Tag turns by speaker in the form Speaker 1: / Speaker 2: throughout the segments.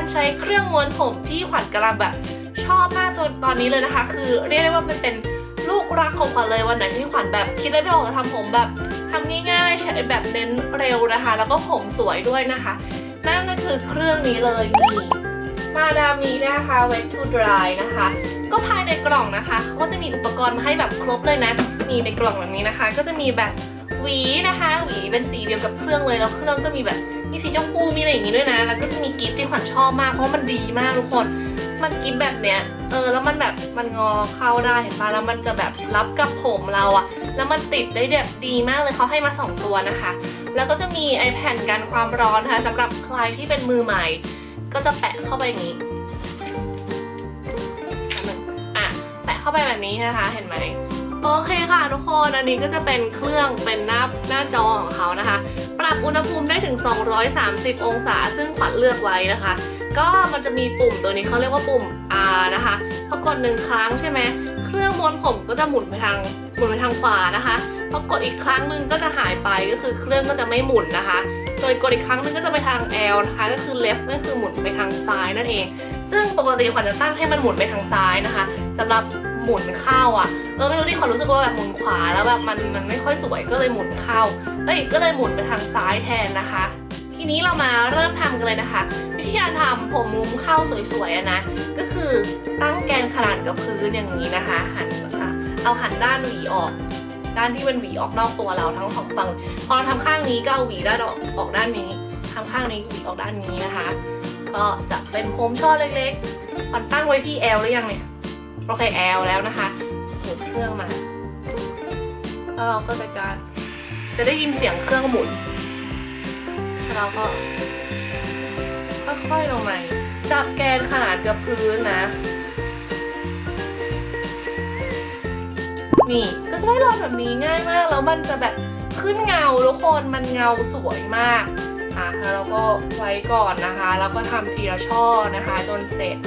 Speaker 1: การใช้เครื่องม้วนผมที่ขวัญกำลังแบบชอบมากตอนตอนนี้เลยนะคะ คือเรียกได้ว่ามันเป็นลูกรักของขวัญเลยวันไหนที่ขวัญแบบคิดอะไรไม่ออกจะทำผมแบบทำง่ายๆใช้แบบเน้นเร็วนะคะ แล้วก็ผมสวยด้วยนะคะนั่นก็คือเครื่องนี้เลยนี่มาดามีนะคะ wet to dry นะคะ ก็ภายในกล่องนะคะเขาก็จะมีอุปกรณ์มาให้แบบครบเลยนะมีในกล่องแบบนี้นะคะ ก็จะมีแบบหวีนะคะหวีเป็นสีเดียวกับเครื่องเลยแล้วเครื่องก็มีแบบ มีสีชมพูมีอะไรอย่างงี้ด้วยนะ แล้วก็จะมีกิฟต์ที่ขวัญชอบมากเพราะมันดีมากทุกคน มันกิฟต์แบบเนี้ย เออแล้วมันแบบมันงอเข้าได้เห็นปะแล้วมันจะแบบรับกับผมเราอะแล้วมันติดได้แบบดีมากเลยเขาให้มาสองตัวนะคะ แล้วก็จะมีไอแผ่นกันความร้อนนะคะสำหรับใครที่เป็นมือใหม่ ก็จะแปะเข้าไปอย่างนี้อะแปะเข้าไปแบบนี้นะคะ เห็นไหม โอเคค่ะทุกคน อันนี้ก็จะเป็นเครื่องเป็นหน้าหน้าจอของเขานะคะ ปรับอุณหภูมิได้ถึง 230 องศา ซึ่งขวัญเลือกไว้นะคะ ก็มันจะมีปุ่มตัวนี้เขาเรียกว่าปุ่ม R นะคะพอกดหนึ่งครั้งใช่ไหม เครื่องม้วนผมก็จะหมุนไปทางหมุนไปทางขวานะคะพอกดอีกครั้งหนึ่งก็จะหายไปก็คือเครื่องก็จะไม่หมุนนะคะ โดยกดอีกครั้งหนึงก็จะไปทาง L นะคะ ก็คือ left นั่นคือหมุนไปทางซ้ายนั่นเอง ซึ่งปกติขวัญจะตั้งให้มันหมุนไปทางซ้ายนะคะสำหรับ หมุนเข้าอะเออไม่รู้ที่ขวัญรู้สึกว่าแบบหมุนขวาแล้วแบบมันมันไม่ค่อยสวยก็เลยหมุนเข้าเอ้ยก็เลยหมุนไปทางซ้ายแทนนะคะ ทีนี้เรามาเริ่มทำกันเลยนะคะ วิธีการทำผมมุมเข้าสวยๆนะ ก็คือตั้งแกนขนานกับพื้นอย่างนี้นะคะ หันอะเอาหันด้านหวีออกด้านที่มันหวีออกนอกตัวเราทั้งสองฝั่งพอเราทำข้างนี้ก็เอาหวีด้านออกออกด้านนี้ทำข้างนี้หวีออกด้านนี้นะคะ ก็จะเป็นผมช่อเล็กๆมันตั้งไว้ที่ L หรือยังเนี่ย โอเค L แล้วนะคะหมุนเครื่องมาแล้วเราก็จะการจะได้ยินเสียงเครื่องหมุนแล้วเราก็ค่อยๆลงมาจับแกนขนาดกับพื้นนะ นี่ก็จะได้รอยแบบนี้ง่ายมาก แล้วมันจะแบบขึ้นเงาทุกคนมันเงาสวยมากอะแล้วเราก็ไว้ก่อนนะคะ แล้วก็ทำทีละช่อนะคะ จนเสร็จ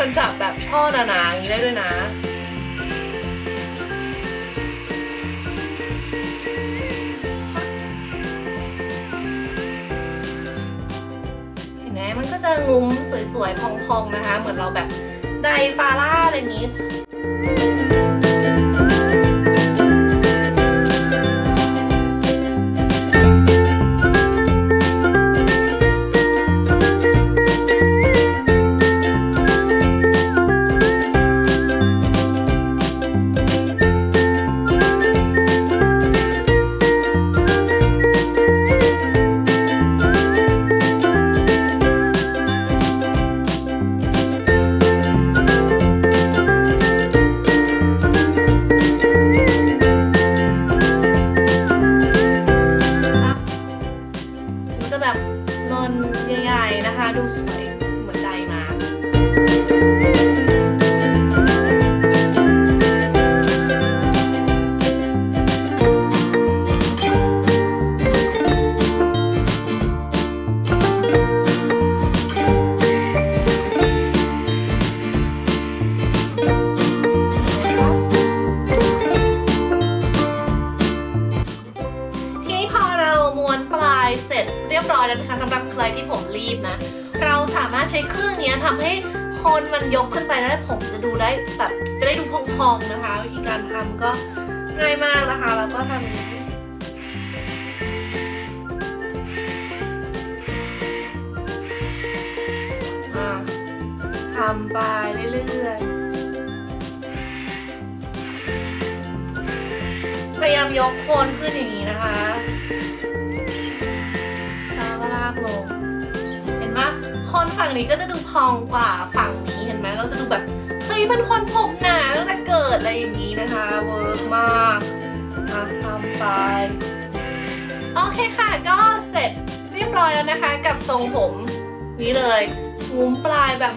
Speaker 1: มันจับแบบช่อหนาๆอย่างนี้ได้ด้วยนะ เห็นไหมมันก็จะงุ้มสวยๆพองๆนะคะ เหมือนเราแบบไดฟาร่าอะไรอย่างนี้ ดูสวยเหมือนไดมาทีนี้พอเราม้วนปลายเสร็จเรียบร้อยแล้วนะคะสำหรับใครที่ผมรีบนะ เราสามารถใช้เครื่องนี้ยทำให้โคนมันยกขึ้นไปแล้วผมจะดูได้แบบจะได้ดูพองๆนะคะวิธีการทำก็ง่ายมากนะคะ แล้วก็ทำอย่างนี้ทำไปเรื่อยๆ พยายามยกโคนขึ้นอย่างนี้นะคะ นฝั่งนี้ก็จะดูพองกว่าฝั่งนี้เห็นไหมเราจะดูแบบเฮ้ยเป็นคนผมหนาตั้งแต่เกิดอะไรอย่างนี้นะคะเวิร์กมากอะทำไปโอเคค่ะก็เสร็จเรียบร้อยแล้วนะคะ กับทรงผมนี้เลยงุ้มปลายแบบ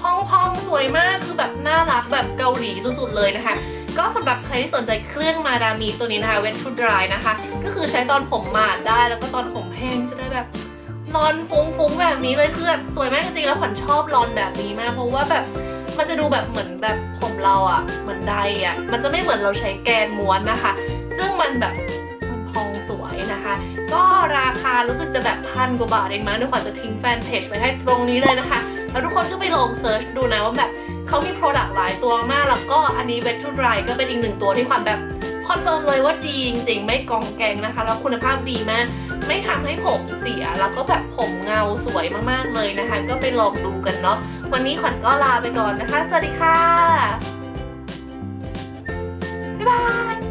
Speaker 1: พองๆสวยมากคือแบบน่ารักแบบเกาหลีสุดๆเลยนะคะก็สำหรับใครที่สนใจเครื่องมาดามีตัวนี้นะคะ wet to dry นะคะ ก็คือใช้ตอนผมหมาดได้แล้วก็ตอนผมแห้งจะได้แบบ รอนฟุ้งๆแบบนี้เลยคือแบบสวยมากจริงๆแล้วขวัญชอบรอนแบบนี้มากเพราะว่าแบบมันจะดูแบบเหมือนแบบผมเราอะ่ะเหมือนไดอะ่ะมันจะไม่เหมือนเราใช้แกนม้วนนะคะ ซึ่งมันแบบมันพองสวยนะคะ ก็ราคารู้สึกจะแบบพันกว่าบาทเองมั้งเดี๋ยวขวัญจะทิ้งแฟนเพจไว้ให้ตรงนี้เลยนะคะ แล้วทุกคนก็ไปลองเซิร์ชดูนะว่าแบบเขามีโปรดักต์หลายตัวมากแล้วก็อันนี้เวททูดไรก็เป็นอีกหนึ่งตัวที่ขวัญแบบคอนเฟิร์มเลยว่าดีจริงๆไม่กองแกงนะคะ แล้วคุณภาพดีมาก ไม่ทำให้ผมเสีย แล้วก็แบบผมเงาสวยมากๆเลยนะคะ ก็ไปลองดูกันเนาะ วันนี้ขวัญก็ลาไปก่อนนะคะ สวัสดีค่ะ บ๊ายบาย